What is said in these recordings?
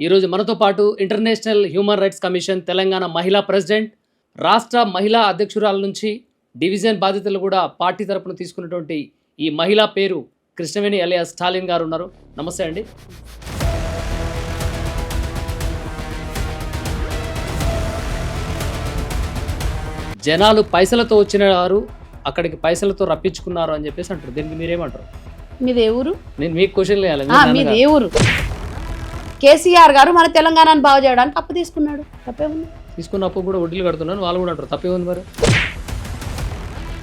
ఈరోజు మనతో పాటు international human rights commission Telangana మహిళా ప్రెసిడెంట్ రాష్ట్ర మహిళా అధ్యక్షురాల నుంచి డివిజన్ బాధ్యతలు కూడా పార్టీ తరపున తీసుకున్నటువంటి ఈ మహిళా పేరు కృష్ణవేణి అలియా స్టాలిన్ గారు ఉన్నారు. నమస్తే అండి. జనాలు పైసలతో వచ్చిన వారు అక్కడికి పైసలతో రప్పించుకున్నారు అని చెప్పేసి అంటారు. దీనికి మీరేమంటారు? మీది ఏ ఊరు? నేను మీకు క్వశ్చన్ వేయాలి. ఆ, మీది ఏ ఊరు. కేసీఆర్ గారు మన తెలంగాణను బాగు చేయడానికి అప్పు తీసుకున్నాడు. తప్పేముంది? తీసుకున్నప్పుడు కూడా వడ్డీలు కడుతున్నాను వాళ్ళు కూడా అంటారు. తప్పే ఉంది మరి?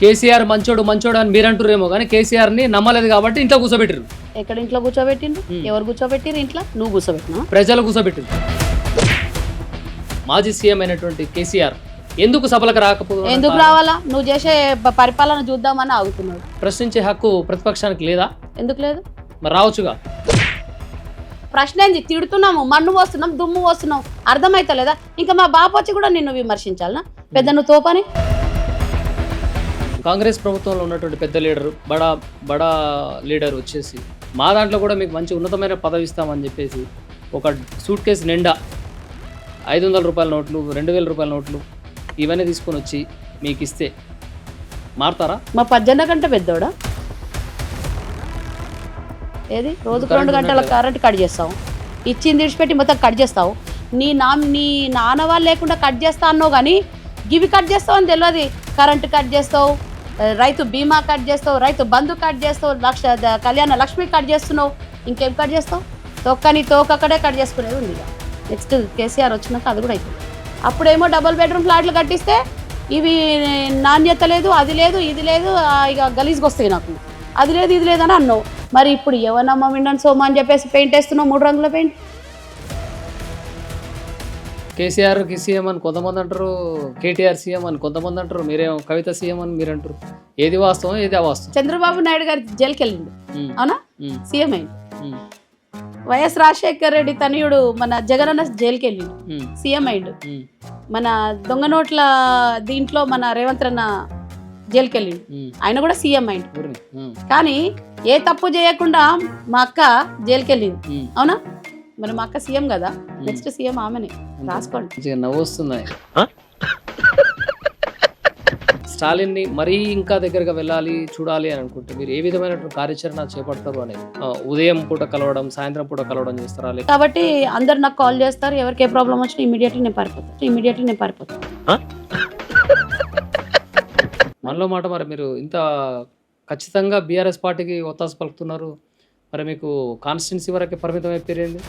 కేసీఆర్ మంచోడు మంచోడు అని మీరు అంటారేమో కానీ కేసీఆర్ని నమ్మలేదు కాబట్టి ఇంట్లో కూర్చోబెట్టారు ఎక్కడ ఇంట్లో కూర్చోబెట్టిండు ఎవరు కూర్చోబెట్టిరు ఇంట్లో? నువ్వు కూర్చోబెట్టినా ప్రజలు కూర్చోబెట్టారు మాజీ సీఎం అయినటువంటి కేసీఆర్ ఎందుకు సభలకు రాకపోవడం ఎందుకు రావాలా? నువ్వు చేసే పరిపాలన చూద్దామని ఆగుతున్నాడు. ప్రశ్నించే హక్కు ప్రతిపక్షానికి లేదా? ఎందుకు లేదు? మరి రావచ్చుగా? ప్రశ్న ఏంది తిడుతున్నాము మన్ను పోస్తున్నాం దుమ్ము పోస్తున్నాం అర్థమైతలేదా? ఇంకా మా బాపు వచ్చి కూడా నిన్ను విమర్శించాలనా? పెద్ద నువ్వు తోపని? కాంగ్రెస్ ప్రభుత్వంలో ఉన్నటువంటి పెద్ద లీడరు బడా బడా లీడర్ వచ్చేసి మా దాంట్లో కూడా మీకు మంచి ఉన్నతమైన పదవి ఇస్తామని చెప్పేసి ఒక సూట్ కేసు నిండా ఐదు వందల రూపాయల నోట్లు రెండు వేల రూపాయల నోట్లు ఇవన్నీ తీసుకొని వచ్చి మీకు ఇస్తే మారుతారా? మా పద్దెన్న కంటే పెద్దోడా? ఏది? రోజుకు రెండు గంటల కరెంట్ కట్ చేస్తావు. ఇచ్చింది విడిచిపెట్టి మొత్తం కట్ చేస్తావు. నీ నా నీ నాన్న వాళ్ళు లేకుండా కట్ చేస్తా అన్నావు కానీ గివి కట్ చేస్తావు అని తెలియదు కరెంట్ కట్ చేస్తావు రైతు బీమా కట్ చేస్తావు రైతు బంధు కట్ చేస్తావు లక్ష కళ్యాణ లక్ష్మి కట్ చేస్తున్నావు. ఇంకేం కట్ చేస్తావు? తొక్కని తోకక్కడే కట్ చేసుకునేది ఉంది ఇక. నెక్స్ట్ కేసీఆర్ వచ్చినాక అది కూడా అయిపోయింది. అప్పుడేమో డబుల్ బెడ్రూమ్ ఫ్లాట్లు కట్టిస్తే ఇవి నాణ్యత లేదు అది లేదు ఇది లేదు ఇక గలీజ్కి వస్తాయి నాకు. అది లేదు ఇది లేదని అన్నావు. మరి ఇప్పుడు ఎవరమ్మా విండన్ సోమా అని చెప్పేసి పెయింట్ వేస్తున్నావు మూడు రంగుల పెయింట్ కేసీఆర్కి సీఎం అని కొంతమంది అంటారు కేటీఆర్ సీఎం అని కొంతమంది అంటారు మీరేమో కవిత సీఎం అని మీరు అంటారు. ఏది వాస్తవం ఏది అవాస్తవం? చంద్రబాబు నాయుడు గారి జైలుకి వెళ్ళిండు. అవునా? సీఎం అయింది వైఎస్ రాజశేఖర్ రెడ్డి తనయుడు మన జగనన్న జైలుకి వెళ్ళిండు. సీఎం అయిండు మన దొంగ నోట్ల దీంట్లో మన రేవంత్ రన్న జైలుకి వెళ్ళిండు ఆయన కూడా సీఎం అయిండు. కానీ ఏ తప్పు చేయకుండా మా అక్క జైలుకి వెళ్ళింది. అవునా? మరి మా అక్క సీఎం కదా? నెక్స్ట్ సీఎం ఆమెనే. రాసుకోండి. నవ్వు వస్తున్నాయి స్టాలిన్ని మరీ ఇంకా దగ్గరగా వెళ్ళాలి చూడాలి అని అనుకుంటే మీరు ఏ విధమైనటువంటి కార్యాచరణ చేపడతారు అనేది? ఆ, ఉదయం పూట కలవడం సాయంత్రం పూట కలవడం చేస్తారా కాబట్టి అందరు నాకు కాల్ చేస్తారు ఎవరికి ఏ ప్రాబ్లం వచ్చినా ఇమీడియట్లీ నేను పారిపోతాను ఇమీడియట్లీ నేను పారిపోతాను మనలో మాట మరి మీరు ఇంత ఖచ్చితంగా బీఆర్ఎస్ పార్టీకి ఒత్తాస పలుకుతున్నారు. మరి మీకు కాన్స్టిట్యున్సీ వరకే పరిమితం అయిపోయింది